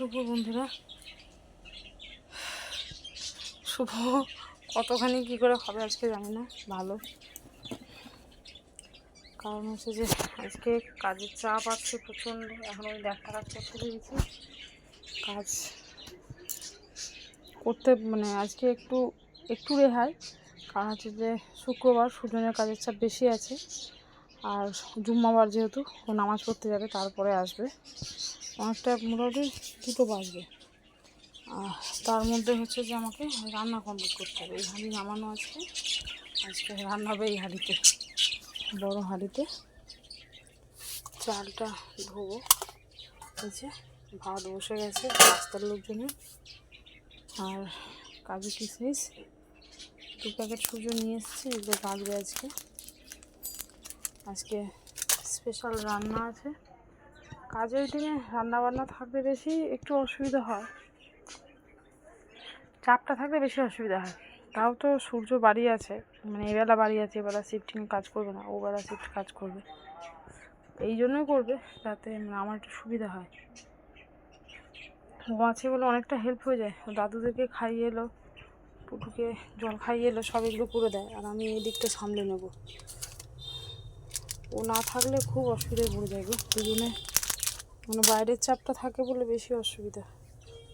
দুপুর, বন্ধুরা। শুভ কতখানি কি করে হবে আজকে জানি না, ভালো। কারণ হচ্ছে যে আজকে কাজের চাপ আছে প্রচণ্ড, এখন ওই দেখা কাজ করতে দিয়েছি কাজ করতে মানে আজকে একটু একটু রেহাই। কারণ হচ্ছে যে শুক্রবার সুজনের কাজের চাপ বেশি আছে। আর জুম্মাবার যেহেতু, ও নামাজ পড়তে যাবে, তারপরে আসবে। অনেকটা মোটামুটি দুটো বাজবে। তার মধ্যে হচ্ছে যে আমাকে রান্না কমপ্লিট করতে হবে। এই হাঁড়ি নামানো আছে। আজকে রান্না হবে এই হাঁড়িতে, বড় হাঁড়িতে। চালটা ধোবো। যে ভাত বসে গেছে রাস্তার লোকজনের। আর কাজু কিশমিশ। দু প্যাকেট সুজো নিয়ে এসেছি, এগুলো কাটবে আজকে। আজকে স্পেশাল রান্না আছে। কাজের দিনে রান্না বান্না থাকলে বেশি একটু অসুবিধা হয়। চাপটা থাকলে বেশি অসুবিধা হয়। তাও তো সূর্য বাড়ি আছে মানে এবেলা বাড়ি আছে, এবেলা শিফটিং কাজ করবে না, ওবেলা শিফট কাজ করবে। এই জন্যই করবে, যাতে মানে আমার একটু সুবিধা হয়। ও আছে বলে অনেকটা হেল্প হয়ে যায়। দাদুদেরকে খাইয়ে এলো, পুটুকে জল খাইয়ে এলো, সব এগুলো করে দেয়। আর আমি এই দিকটা সামলে নেব। ও না থাকলে খুব অসুবিধায় পড়ে যায় গো। দুজনে মানে বাইরের চাপটা থাকে বলে বেশি অসুবিধা।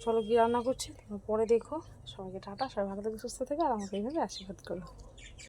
চলো গিয়ে রান্না করছি পরে দেখো। সবাইকে টাটা, সবাই ভালো থেকে, সুস্থ থেকে, আর আমাকে এইভাবে আশীর্বাদ করো।